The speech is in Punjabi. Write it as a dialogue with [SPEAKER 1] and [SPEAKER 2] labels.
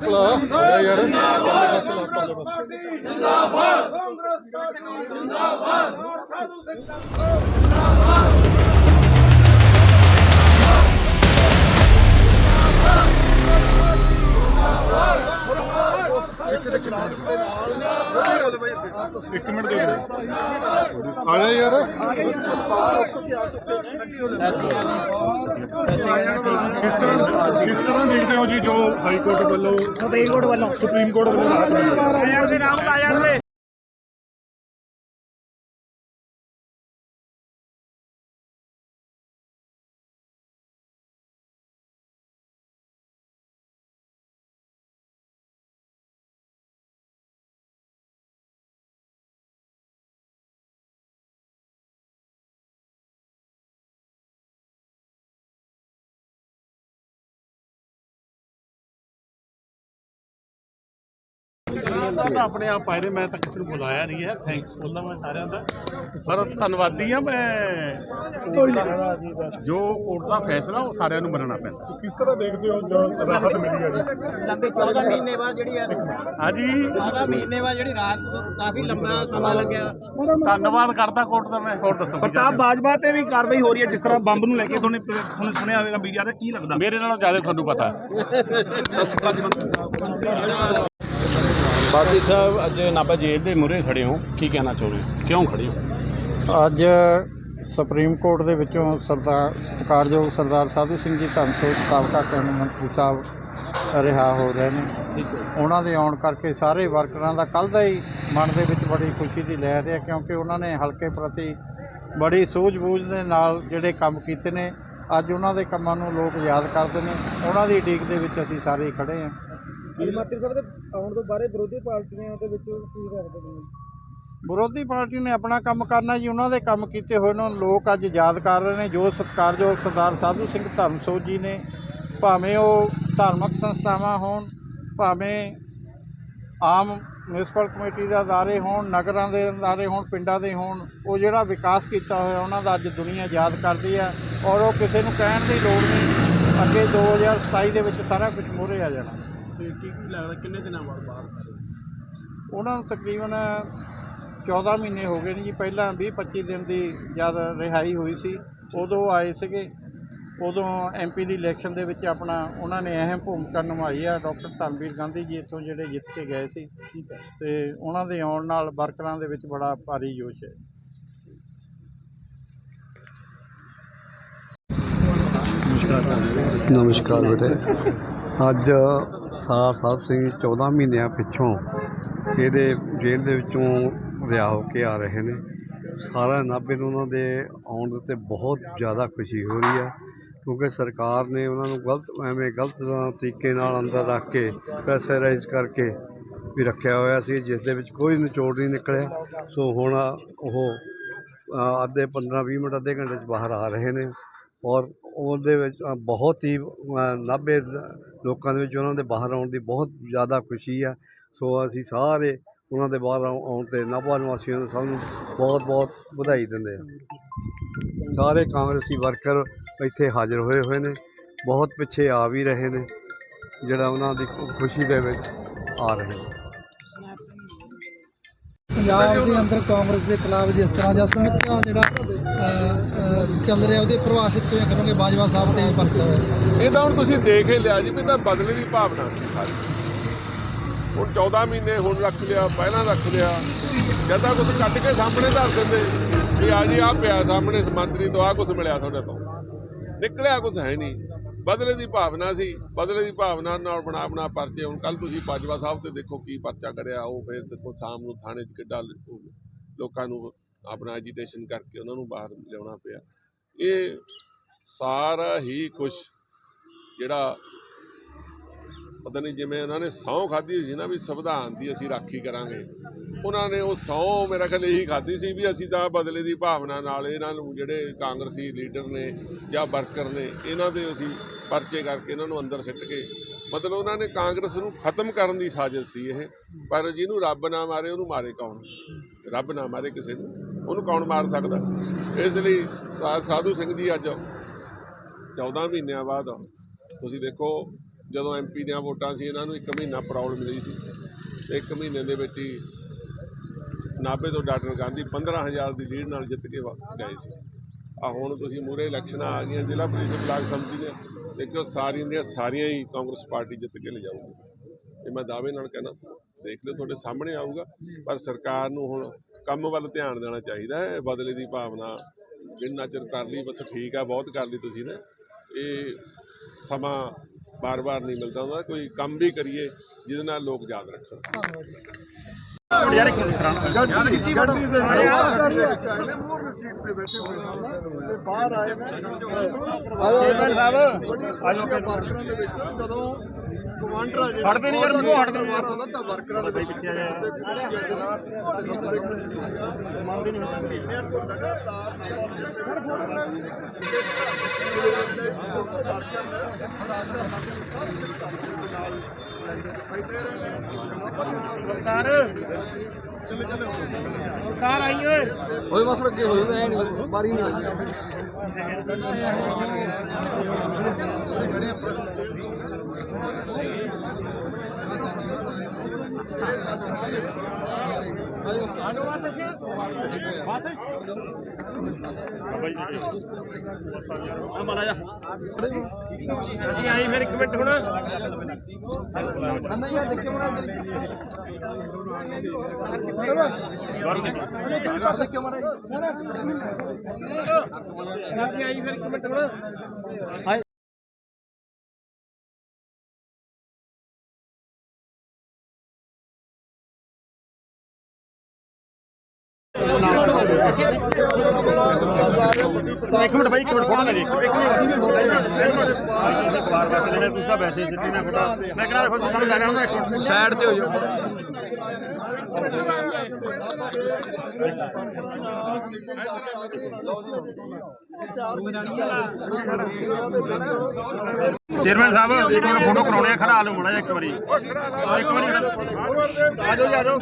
[SPEAKER 1] ਯਾਰ। ਇੱਕ ਮਿੰਟ ਦੇ ਆ ਜਾ। ਯਾਰ ਕਿਸ ਤਰ੍ਹਾਂ ਕਿਸ ਤਰ੍ਹਾਂ ਦੇਖਦੇ ਹੋ ਜੀ ਜੋ ਹਾਈ ਕੋਰਟ ਵੱਲੋਂ ਸੁਪਰੀਮ ਕੋਰਟ ਵੱਲੋਂ। ਸੁਪਰੀਮ ਕੋਰਟ ਵੱਲੋਂ ਰਾਹਤ ਮਿਲੀ ਹੈ?
[SPEAKER 2] ਤਾਂ ਆਪਣੇ ਆਪ ਆਏ ਨੇ ਮੈਂ ਤਾਂ ਕਿਸੇ ਨੂੰ ਬੁਲਾਇਆ ਨਹੀਂ ਹੈ। ਥੈਂਕਸ ਬੋਲਦਾ ਮੈਂ ਸਾਰਿਆਂ ਦਾ। ਪਰ ਧੰਨਵਾਦੀ ਆ ਮੈਂ। ਜੋ ਕੋਰਟ ਦਾ ਫੈਸਲਾ ਉਹ ਸਾਰਿਆਂ ਨੂੰ ਮੰਨਣਾ ਪੈਂਦਾ।
[SPEAKER 1] ਕਿਸ ਤਰ੍ਹਾਂ ਦੇਖਦੇ ਹੋ ਜੋ ਰਾਹਤ ਮਿਲੀ ਹੈ ਜੀ?
[SPEAKER 3] ਲੰਬੇ 14 ਮਹੀਨੇ ਬਾਅਦ ਜਿਹੜੀ ਹੈ।
[SPEAKER 2] ਹਾਂਜੀ।
[SPEAKER 3] 14 ਮਹੀਨੇ ਬਾਅਦ ਜਿਹੜੀ ਰਾਤ ਕਾਫੀ ਲੰਬਾ ਸਮਾਂ ਲੱਗਿਆ।
[SPEAKER 2] ਧੰਨਵਾਦ ਕਰਦਾ ਕੋਰਟ ਦਾ ਮੈਂ। ਹੋਰ ਦੱਸੋ
[SPEAKER 4] ਪ੍ਰਤਾਪ ਬਾਜਵਾ ਤੇ ਵੀ ਕਾਰਵਾਈ ਹੋ ਰਹੀ ਹੈ ਜਿਸ ਤਰ੍ਹਾਂ ਬੰਬ ਨੂੰ ਲੈ ਕੇ ਤੁਹਾਨੂੰ ਤੁਹਾਨੂੰ ਸੁਣਿਆ ਹੋਵੇਗਾ ਮੀਡੀਆ ਤੇ ਕੀ ਲੱਗਦਾ?
[SPEAKER 2] ਮੇਰੇ ਨਾਲੋਂ ਜ਼ਿਆਦਾ ਤੁਹਾਨੂੰ ਪਤਾ।
[SPEAKER 5] ਬਾਦੀ ਸਾਹਿਬ ਅੱਜ ਨਾਭਾ ਜੇਲ੍ਹ ਦੇ ਮੂਹਰੇ ਖੜੇ ਹੋ। ਕੀ ਕਹਿਣਾ ਚਾਹੁੰਦੇ ਹੋ? ਕਿਉਂ ਖੜੇ ਹੋ?
[SPEAKER 6] ਅੱਜ ਸੁਪਰੀਮ ਕੋਰਟ ਦੇ ਵਿੱਚੋਂ ਸਰਦਾਰ ਸਤਿਕਾਰਯੋਗ ਸਰਦਾਰ ਸਾਧੂ ਸਿੰਘ ਜੀ ਧੰਸੋਤ ਸਾਬਕਾ ਕੈਬਨਿਟ ਮੰਤਰੀ ਸਾਹਿਬ ਰਿਹਾ ਹੋ ਰਹੇ ਨੇ। ਉਹਨਾਂ ਦੇ ਆਉਣ ਕਰਕੇ ਸਾਰੇ ਵਰਕਰਾਂ ਦਾ ਕੱਲ ਦਾ ਹੀ ਮਨ ਦੇ ਵਿੱਚ ਬੜੀ ਖੁਸ਼ੀ ਦੀ ਲਹਿਰ ਹੈ ਕਿਉਂਕਿ ਉਹਨਾਂ ਨੇ ਹਲਕੇ ਪ੍ਰਤੀ ਬੜੀ ਸੂਝ-ਬੂਝ ਦੇ ਨਾਲ ਜਿਹੜੇ ਕੰਮ ਕੀਤੇ ਨੇ ਅੱਜ ਉਹਨਾਂ ਦੇ ਕੰਮਾਂ ਨੂੰ ਲੋਕ ਯਾਦ ਕਰਦੇ ਨੇ। ਉਹਨਾਂ ਦੀ ਉਡੀਕ ਦੇ ਵਿੱਚ ਅਸੀਂ ਸਾਰੇ ਖੜੇ ਹਾਂ।
[SPEAKER 3] ਮੰਤਰੀ ਸਾਹਿਬ ਦੇ ਆਉਣ ਤੋਂ ਬਾਅਦ ਵਿਰੋਧੀ ਪਾਰਟੀਆਂ ਦੇ ਵਿੱਚ ਕੀ ਰੱਖਦੇ ਨੇ
[SPEAKER 6] ਵਿਰੋਧੀ ਪਾਰਟੀ ਨੇ ਆਪਣਾ ਕੰਮ ਕਰਨਾ ਜੀ ਉਹਨਾਂ ਦੇ ਕੰਮ ਕੀਤੇ ਹੋਏ ਨੂੰ। ਲੋਕ ਅੱਜ ਯਾਦ ਕਰ ਰਹੇ ਨੇ ਜੋ ਸਤਿਕਾਰਯੋਗ ਸਰਦਾਰ ਸਾਧੂ ਸਿੰਘ ਧਰਮਸੋਤ ਜੀ ਨੇ ਭਾਵੇਂ ਉਹ ਧਾਰਮਿਕ ਸੰਸਥਾਵਾਂ ਹੋਣ ਭਾਵੇਂ ਆਮ ਮਿਊਨਿਸਪਲ ਕਮੇਟੀ ਦੇ ਅਦਾਰੇ ਹੋਣ ਨਗਰਾਂ ਦੇ ਅਦਾਰੇ ਹੋਣ ਪਿੰਡਾਂ ਦੇ ਹੋਣ ਉਹ ਜਿਹੜਾ ਵਿਕਾਸ ਕੀਤਾ ਹੋਇਆ ਉਹਨਾਂ ਦਾ ਅੱਜ ਦੁਨੀਆ ਯਾਦ ਕਰਦੀ ਹੈ ਔਰ ਉਹ ਕਿਸੇ ਨੂੰ ਕਹਿਣ ਦੀ ਲੋੜ ਨਹੀਂ ਅੱਗੇ 2027 ਦੇ ਵਿੱਚ ਸਾਰਾ ਕੁਝ ਮੋਹਰੇ ਆ ਜਾਣਾ।
[SPEAKER 2] ਤੇ ਕੀ ਕੀ ਲੱਗਦਾ ਕਿੰਨੇ ਦਿਨਾਂ ਬਾਅਦ ਬਾਹਰ
[SPEAKER 6] ਉਹਨਾਂ ਨੂੰ ਤਕਰੀਬਨ 14 ਮਹੀਨੇ ਹੋ ਗਏ ਨੇ ਜੀ। ਪਹਿਲਾਂ 20 25 ਦਿਨ ਦੀ ਜਦ ਰਿਹਾਈ ਹੋਈ ਸੀ ਉਦੋਂ ਆਏ ਸੀਗੇ। ਉਦੋਂ ਐਮਪੀ ਦੀ ਇਲੈਕਸ਼ਨ ਦੇ ਵਿੱਚ ਆਪਣਾ ਉਹਨਾਂ ਨੇ ਅਹਿਮ ਭੂਮਿਕਾ ਨਿਭਾਈ ਆ। ਡਾਕਟਰ ਧਰਮਵੀਰ ਗਾਂਧੀ ਜੀ ਇੱਥੋਂ ਜਿਹੜੇ ਜਿੱਤ ਕੇ ਗਏ ਸੀ। ਤੇ ਉਹਨਾਂ ਦੇ ਆਉਣ ਨਾਲ ਵਰਕਰਾਂ ਦੇ ਵਿੱਚ ਬੜਾ ਭਾਰੀ ਜੋਸ਼ ਹੈ।
[SPEAKER 7] ਨਮਸਕਾਰ ਬੇਟੇ। ਅੱਜ ਸਾਰ ਸਾਹਿਬ ਸਿੰਘ 14 ਮਹੀਨਿਆਂ ਪਿੱਛੋਂ ਇਹਦੇ ਜੇਲ੍ਹ ਦੇ ਵਿੱਚੋਂ ਰਿਹਾ ਹੋ ਕੇ ਆ ਰਹੇ ਨੇ। ਸਾਰਾ ਨਾਭੇ ਨੂੰ ਉਹਨਾਂ ਦੇ ਆਉਣ ਦੇ ਉੱਤੇ ਬਹੁਤ ਜ਼ਿਆਦਾ ਖੁਸ਼ੀ ਹੋ ਰਹੀ ਹੈ ਕਿਉਂਕਿ ਸਰਕਾਰ ਨੇ ਉਹਨਾਂ ਨੂੰ ਗਲਤ, ਐਵੇਂ ਗਲਤ ਤਰੀਕੇ ਨਾਲ ਅੰਦਰ ਰੱਖ ਕੇ ਪ੍ਰੈਸ਼ਰਾਈਜ਼ ਕਰਕੇ ਵੀ ਰੱਖਿਆ ਹੋਇਆ ਸੀ, ਜਿਸ ਦੇ ਵਿੱਚ ਕੋਈ ਨਿਚੋੜ ਨਹੀਂ ਨਿਕਲਿਆ। ਸੋ ਹੁਣ ਉਹ ਅੱਧੇ 15 20 ਮਿੰਟ, ਅੱਧੇ ਘੰਟੇ 'ਚ ਬਾਹਰ ਆ ਰਹੇ ਨੇ ਔਰ ਉਹਦੇ ਵਿੱਚ ਬਹੁਤ ਹੀ ਨਾਭੇ ਲੋਕਾਂ ਦੇ ਵਿੱਚ ਉਹਨਾਂ ਦੇ ਬਾਹਰ ਆਉਣ ਦੀ ਬਹੁਤ ਜ਼ਿਆਦਾ ਖੁਸ਼ੀ ਆ। ਸੋ ਅਸੀਂ ਸਾਰੇ ਉਹਨਾਂ ਦੇ ਬਾਹਰ ਆਉ- ਆਉਣ ਤੇ ਨਾਭਾ ਨਿਵਾਸੀਆਂ ਨੂੰ ਸਭ ਨੂੰ ਬਹੁਤ ਬਹੁਤ ਵਧਾਈ ਦਿੰਦੇ ਆ ਸਾਰੇ ਕਾਂਗਰਸੀ ਵਰਕਰ ਇੱਥੇ ਹਾਜ਼ਰ ਹੋਏ ਹੋਏ ਨੇ, ਬਹੁਤ ਪਿੱਛੇ ਆ ਵੀ ਰਹੇ ਨੇ, ਜਿਹੜਾ ਉਹਨਾਂ ਦੀ ਖੁਸ਼ੀ ਦੇ ਵਿੱਚ ਆ ਰਹੇ ਨੇ।
[SPEAKER 8] ਪੰਜਾਬ ਦੇ ਅੰਦਰ ਕਾਂਗਰਸ ਦੇ ਖਿਲਾਫ ਜਿਸ ਤਰ੍ਹਾਂ ਦਾ ਸਮਿੱਥਾ ਜਿਹੜਾ ਚੱਲ ਰਿਹਾ ਉਹਦੇ ਪ੍ਰਭਾਸ਼ਿਤ ਕਿਵੇਂ ਕਰੋਗੇ ਬਾਜਵਾ ਸਾਹਿਬ ਤੇ ਵੀ ਹੋਇਆ।
[SPEAKER 9] ਇਹ ਤਾਂ ਹੁਣ ਤੁਸੀਂ ਦੇਖ ਹੀ ਲਿਆ ਜੀ ਵੀ ਤਾਂ ਬਦਲੇ ਦੀ ਭਾਵਨਾ ਸੀ ਸਾਰੀ। ਹੁਣ 14 ਮਹੀਨੇ ਹੁਣ ਰੱਖ ਲਿਆ, ਪਹਿਲਾਂ ਰੱਖ ਲਿਆ। ਜਦ ਤਾਂ ਕੁਝ ਕੱਢ ਕੇ ਸਾਹਮਣੇ ਧਰ ਦਿੰਦੇ, ਵੀ ਆ ਜੀ ਆ ਪਿਆ ਸਾਹਮਣੇ, ਮੰਤਰੀ ਤੋਂ ਆ ਕੁਝ ਮਿਲਿਆ ਤੁਹਾਡੇ ਤੋਂ। ਨਿਕਲਿਆ ਕੁਝ ਹੈ ਨਹੀਂ। ਬਦਲੇ ਦੀ ਭਾਵਨਾ ਸੀ, ਬਦਲੇ ਦੀ ਭਾਵਨਾ ਨਾਲ ਬਣਾ ਬਣਾ ਪਰਚੇ। ਹੁਣ ਕੱਲ ਤੁਸੀਂ ਬਾਜਵਾ ਸਾਹਿਬ ਤੇ ਦੇਖੋ ਕੀ ਪਰਚਾ ਕਰਿਆ, ਉਹ ਫਿਰ ਦੇਖੋ ਸ਼ਾਮ ਨੂੰ ਥਾਣੇ 'ਚ ਕਿੱਡਾ ਲੋਕਾਂ ਨੂੰ ਆਪਣਾ ਐਜੀਟੇਸ਼ਨ ਕਰਕੇ ਉਹਨਾਂ ਨੂੰ ਬਾਹਰ ਲਿਆਉਣਾ ਪਿਆ। ਇਹ ਸਾਰਾ ਹੀ ਕੁਝ ਜਿਹੜਾ ਪਤਾ ਨਹੀਂ ਜਿਵੇਂ ਉਹਨਾਂ ਨੇ ਸਹੁੰ ਖਾਧੀ ਹੋਈ ਸੀ ਨਾ ਵੀ ਸੰਵਿਧਾਨ ਦੀ ਅਸੀਂ ਰਾਖੀ ਕਰਾਂਗੇ। ਉਹਨਾਂ ਨੇ ਉਹ ਸਹੁੰ ਮੇਰਾ ਖਿਆਲ ਇਹੀ ਖਾਧੀ ਸੀ ਵੀ ਅਸੀਂ ਤਾਂ ਬਦਲੇ ਦੀ ਭਾਵਨਾ ਨਾਲ ਇਹਨਾਂ ਨੂੰ ਜਿਹੜੇ ਕਾਂਗਰਸੀ ਲੀਡਰ ਨੇ ਜਾਂ ਵਰਕਰ ਨੇ, ਇਹਨਾਂ ਦੇ ਅਸੀਂ ਪਰਚੇ ਕਰਕੇ ਇਹਨਾਂ ਨੂੰ ਅੰਦਰ ਸਿੱਟ ਕੇ, ਮਤਲਬ ਉਹਨਾਂ ਨੇ ਕਾਂਗਰਸ ਨੂੰ ਖਤਮ ਕਰਨ ਦੀ ਸਾਜ਼ਿਸ਼ ਸੀ ਇਹ, ਪਰ ਜਿਹਨੂੰ ਰੱਬ ਨਾ ਮਾਰੇ ਉਹਨੂੰ ਮਾਰੇ ਕੌਣ? ਰੱਬ ਨਾ ਮਾਰੇ ਕਿਸੇ ਨੂੰ, ਉਹਨੂੰ ਕੌਣ ਮਾਰ ਸਕਦਾ? ਇਸ ਲਈ ਸਾ- ਸਾਧੂ ਸਿੰਘ ਜੀ ਅੱਜ 14 ਮਹੀਨਿਆਂ ਬਾਅਦ ਤੁਸੀਂ ਦੇਖੋ, ਜਦੋਂ ਐਮਪੀ ਦੀਆਂ ਵੋਟਾਂ ਸੀ, ਇਹਨਾਂ ਨੂੰ ਇੱਕ ਮਹੀਨਾ ਪ੍ਰੋਬਲਮ ਮਿਲੀ ਸੀ। ਤੇ ਇੱਕ ਮਹੀਨੇ ਦੇ ਵਿੱਚ ਹੀ ਨਾਭੇ ਤੋਂ ਡਾਕਟਰ ਗਾਂਧੀ 15000 ਦੀ ਲੀਡ ਨਾਲ ਜਿੱਤ ਕੇ ਵਾ- ਗਏ ਸੀ। ਆ ਹੁਣ ਤੁਸੀਂ ਮੂਰੇ ਇਲੈਕਸ਼ਨਾਂ ਆ ਗਈਆਂ, ਜ਼ਿਲ੍ਹਾ ਪ੍ਰੀਸ਼ਦ ਬਲਾਕ ਸੰਮਤੀ ਦੀਆਂ ਦੇਖਿਓ ਸਾਰੀਆਂ ਦੀਆਂ ਸਾਰੀਆਂ ਹੀ ਕਾਂਗਰਸ ਪਾਰਟੀ ਜਿੱਤ ਕੇ ਲਿਜਾਊਗੀ। ਇਹ ਮੈਂ ਦਾਅਵੇ ਨਾਲ ਕਹਿਣਾ ਦੇਖ ਲਿਓ, ਤੁਹਾਡੇ ਸਾਹਮਣੇ ਆਊਗਾ, ਪਰ ਸਰਕਾਰ ਨੂੰ ਹੁਣ ਕੰਮ ਵੱਲ ਧਿਆਨ ਦੇਣਾ ਚਾਹੀਦਾ ਹੈ। ਬਦਲੇ ਦੀ ਭਾਵਨਾ ਜਿੰਨਾ ਚਿਰ ਕਰ ਲਈ, ਬਸ ਠੀਕ ਆ, ਬਹੁਤ ਕਰ ਲਈ ਤੁਸੀਂ ਨੇ। ਇਹ ਸਮਾਂ ਬਾਰ-ਬਾਰ ਨਹੀਂ ਮਿਲਦਾ ਹੁੰਦਾ। ਕੋਈ ਕੰਮ ਵੀ ਕਰੀਏ, ਜਿਹਦੇ ਨਾਲ ਲੋਕ ਯਾਦ ਰੱਖਣ।
[SPEAKER 2] ਗੱਡੀ ਦੇ ਮੂਰ ਸੀਟ ਤੇ ਬੈਠੇ ਹੋਏ ਤੇ ਬਾਹਰ ਆਏ ਨੇ। ਚੇਅਰਮੈਨ ਸਾਹਿਬ। ਆਜੋ ਵਰਕਰਾਂ ਦੇ ਵਿੱਚ। ਜਦੋਂ ਕਮਾਂਡਰ ਆ ਹਟਦੇ ਨਹੀਂ ਯਾਰ ਮੂੰਹ ਹਟਦੇ ਨਹੀਂ ਆਉਂਦਾ ਤਾਂ ਵਰਕਰਾਂ ਦੇ ਵਿੱਚ ਪਿੱਛੇ ਆ ਮੰਨਦੇ ਨਹੀਂ ਮਹੀਨਿਆਂ ਲਗਾਤਾਰ
[SPEAKER 3] ਅਵਤਾਰ ਅਵਤਾਰ ਆਈ ਓਏ
[SPEAKER 1] ਓਏ ਬਸ ਅੱਗੇ ਹੋ ਜਾਣਾ ਨਹੀਂ ਬਾਰੀ ਨਹੀਂ
[SPEAKER 3] ਜਲਦੀ ਆਈ ਫਿਰ ਇੱਕ ਮਿੰਟ ਹੁਣ
[SPEAKER 1] ਅੰਨਾ ਯਾਰ ਦੇਖਿਓ ਮਰਾ ਅੰਦਰ ਦੇਖਿਓ ਮਰਾ
[SPEAKER 3] ਜਲਦੀ ਆਈ ਫਿਰ ਇੱਕ ਮਿੰਟ ਹੁਣ।
[SPEAKER 2] ਇੱਕ ਮਿੰਟ ਬਾਈ ਇੱਕ ਮਿੰਟ ਫੋਟੋ ਲੈ ਜੀ ਇੱਕ ਮਿੰਟ ਅਸੀਂ ਵੀ ਫੋਟੋ ਲੈ ਬਾਰ ਬਾਰ ਲੈਣੇ ਤੁਸੀਂ ਤਾਂ ਵੈਸੇ ਸਿੱਧੀ ਨਾ ਫੋਟੋ ਮੈਂ ਕਹਿੰਦਾ ਦੇਖੋ ਤੁਹਾਨੂੰ ਲੈਣਾ ਹੁੰਦਾ ਇੱਕ ਮਿੰਟ
[SPEAKER 1] ਸਾਈਡ ਤੇ ਹੋ ਜਾਓ।
[SPEAKER 2] ਚੇਅਰਮੈਨ ਸਾਹਿਬ ਇੱਕ ਮਿੰਟ ਫੋਟੋ ਕਰਾਉਣੇ ਆ ਖੜਾ ਲਓ ਮੜਾ ਇੱਕ ਵਾਰੀ। ਇੱਕ ਵਾਰੀ ਆ ਜਾਓ ਜੀ, ਆ ਜਾਓ।